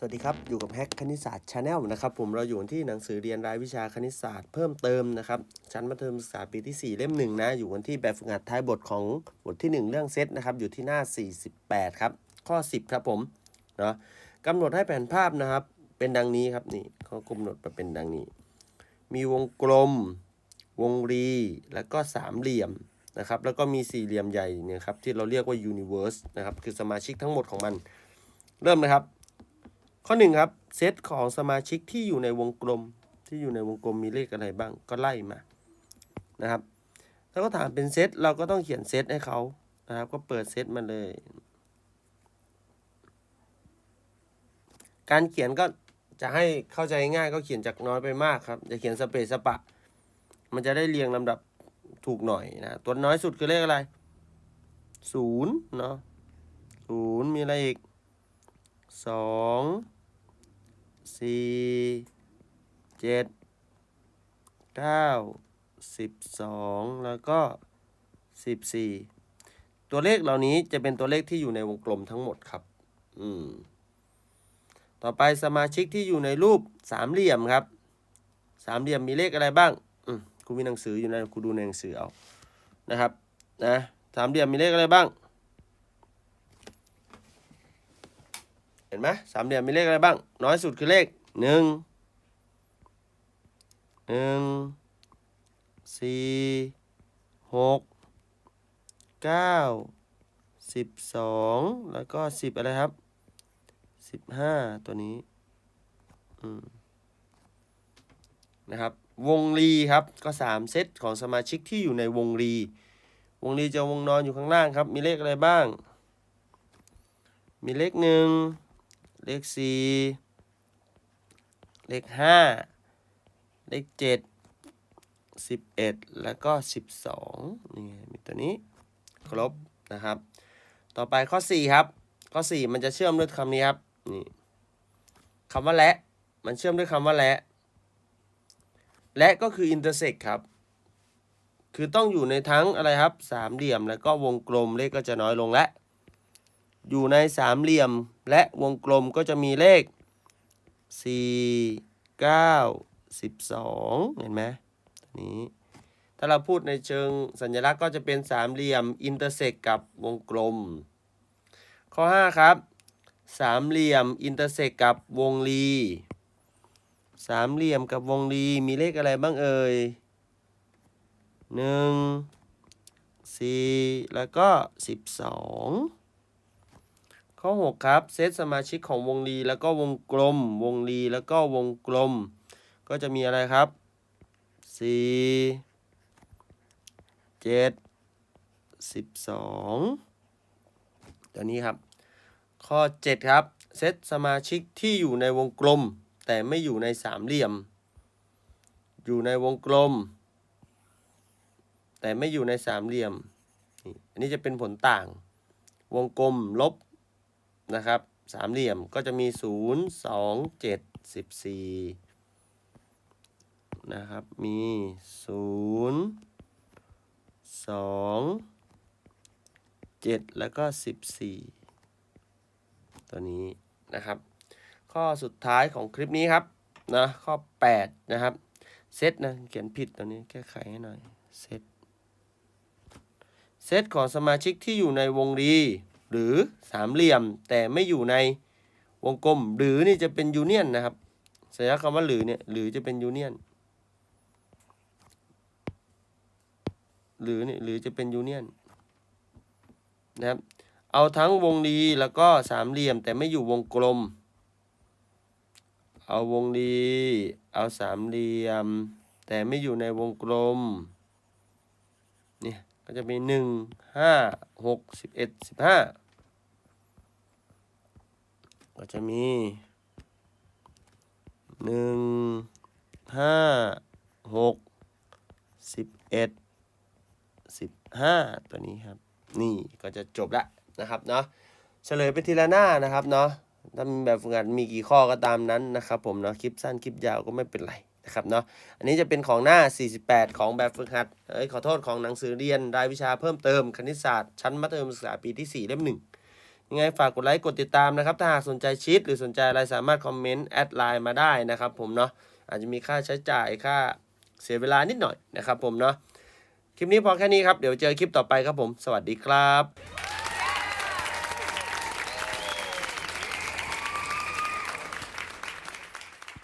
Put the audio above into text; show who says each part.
Speaker 1: สวัสดีครับ อยู่กับแฮกคณิตศาสตร์ชาแนลนะครับผมเราอยู่ที่หนังสือเรียนรายวิชาคณิตศาสตร์เพิ่มเติมนะครับชั้นมัธยมศึกษาปีที่ 4 เล่มหนึ่งนะอยู่กันที่แบบฝึกหัดท้ายบทของบทที่ 1 เรื่องเซตนะครับอยู่ที่หน้า 48 ครับ ข้อ 10 ครับผมเนาะกำหนดให้แผนภาพนะครับ เป็นดังนี้ครับนี่เขากำหนดมาเป็นดังนี้ มีวงกลม วงรีแล้วก็สามเหลี่ยมนะครับแล้วก็มีสี่เหลี่ยมใหญ่เนี่ยครับที่เราเรียกว่า universe นะครับคือสมาชิกทั้งหมดของมัน เริ่มนะครับ ข้อหนึ่งครับเซตของสมาชิกที่อยู่ในวงกลมที่อยู่ในวงกลมมีเลขอะไรบ้างก็ไล่มานะครับแล้วก็ถามเป็นเซตเราก็ต้องเขียนเซตให้เขานะครับ ก็เปิดเซตมาเลย การเขียนก็จะให้เข้าใจง่ายก็เขียนจากน้อยไปมากครับจะเขียนสเปซสปะ มันจะได้เรียงลำดับถูกหน่อยนะตัวน้อยสุดคือเลขอะไรศูนย์เนาะศูนย์มีอะไรอีกสอง สี่เจ็ดเก้าสิบสองแล้วก็สิบสี่ตัวเลขเหล่านี้จะเป็นตัวเลขที่อยู่ในวงกลมทั้งหมดครับ อืม ต่อไปสมาชิกที่อยู่ในรูปสามเหลี่ยมครับ สามเหลี่ยมมีเลขอะไรบ้าง อืมกูมีหนังสืออยู่นะกูดูในหนังสือเอา นะครับ นะ สามเหลี่ยมมีเลขอะไรบ้าง เห็นไหมสามเหลี่ยมมีเลขอะไรบ้าง น้อยสุดคือเลขหนึ่งหนึ่งสี่หกเก้าสิบสองแล้วก็สิบอะไรครับสิบห้าตัวนี้นะครับ วงรีครับก็สามเซตของสมาชิกที่อยู่ในวงรี วงรีจะวงนอนอยู่ข้างล่างครับ มีเลขอะไรบ้าง มีเลขหนึ่ง เลขสี่เลขห้าเลขเจ็ดสิบเอ็ดแล้วก็สิบสองนี่ไงมีตัวนี้ครบนะครับ ต่อไปข้อสี่ครับ ข้อสี่มันจะเชื่อมด้วยคำนี้ครับนี่คำว่าและ มันเชื่อมด้วยคำว่าและ และก็คือ intersect ครับ คือต้องอยู่ในทั้งอะไรครับ สามเหลี่ยมแล้วก็วงกลมเลขก็จะน้อยลงและ อยู่ในสามเหลี่ยมและวงกลมก็จะมีเลข 4 9 12 เห็นไหมตนี้ถ้าเราพูดในเชิงสัญลักษณ์ก็จะเป็นสามเหลี่ยม intersect กับวงกลม ข้อ 5 ครับ สามเหลี่ยม intersect กับวงรี สามเหลี่ยมกับวงรีมีเลขอะไรบ้างเอ่ยหนึ่งสี่แล้วก็สิบสอง ข้อหกครับ เซตสมาชิกของวงรีแล้วก็วงกลม วงรีแล้วก็วงกลม ก็จะมีอะไรครับสี่เจ็ดสิบสองตัวนี้ครับ ข้อ 7 ครับ เซตสมาชิกที่อยู่ในวงกลม แต่ไม่อยู่ในสามเหลี่ยม อยู่ในวงกลม แต่ไม่อยู่ในสามเหลี่ยมนี่อันนี้จะเป็นผลต่าง วงกลมลบ นะครับสามเหลี่ยมก็จะมี 0 2 7 14 นะครับ มี 0 2 7 แล้วก็ 14 ตัวนี้นะครับ ข้อสุดท้ายของคลิปนี้ครับนะข้อ 8 นะครับ เซตนะเขียนผิดตัวนี้แก้ไขให้หน่อย เซตเซตของสมาชิกที่อยู่ในวงรี หรือสามเหลี่ยมแต่ไม่อยู่ในวงกลม หรือนี่จะเป็นยูเนียนนะครับสัญลักษณ์คำว่าหรือเนี่ยหรือจะเป็นยูเนียนหรือนี่หรือจะเป็นยูเนียนนะครับเอาทั้งวงรีแล้วก็สามเหลี่ยมแต่ไม่อยู่วงกลม เอาวงรีเอาสามเหลี่ยม แต่ไม่อยู่ในวงกลมเนี่ย ก็จะมีหนึ่งห้าหกสิบเอ็ดสิบห้าก็จะมีหนึ่งห้าหกสิบเอ็ดสิบห้าตัวนี้ครับ นี่ก็จะจบละนะครับเนาะเฉลยไปทีละหน้านะครับเนาะถ้ามีแบบฝึกหัดมีกี่ข้อก็ตามนั้นนะครับผมเนาะคลิปสั้นคลิปยาวก็ไม่เป็นไร นะครับเนาะอันนี้จะเป็นของหน้า 48 ของแบบฝึกหัดเอ้ยขอโทษของหนังสือเรียนรายวิชาเพิ่มเติมคณิตศาสตร์ชั้นมัธยมศึกษาปีที่ 4 เล่มหนึ่งยังไงฝากกดไลค์กดติดตามนะครับ ถ้าหากสนใจชีตหรือสนใจอะไรสามารถคอมเมนต์แอดไลน์มาได้นะครับผมเนาะอาจจะมีค่าใช้จ่ายค่าเสียเวลานิดหน่อยนะครับผมเนาะคลิปนี้พอแค่นี้ครับ เดี๋ยวเจอคลิปต่อไปครับผม สวัสดีครับ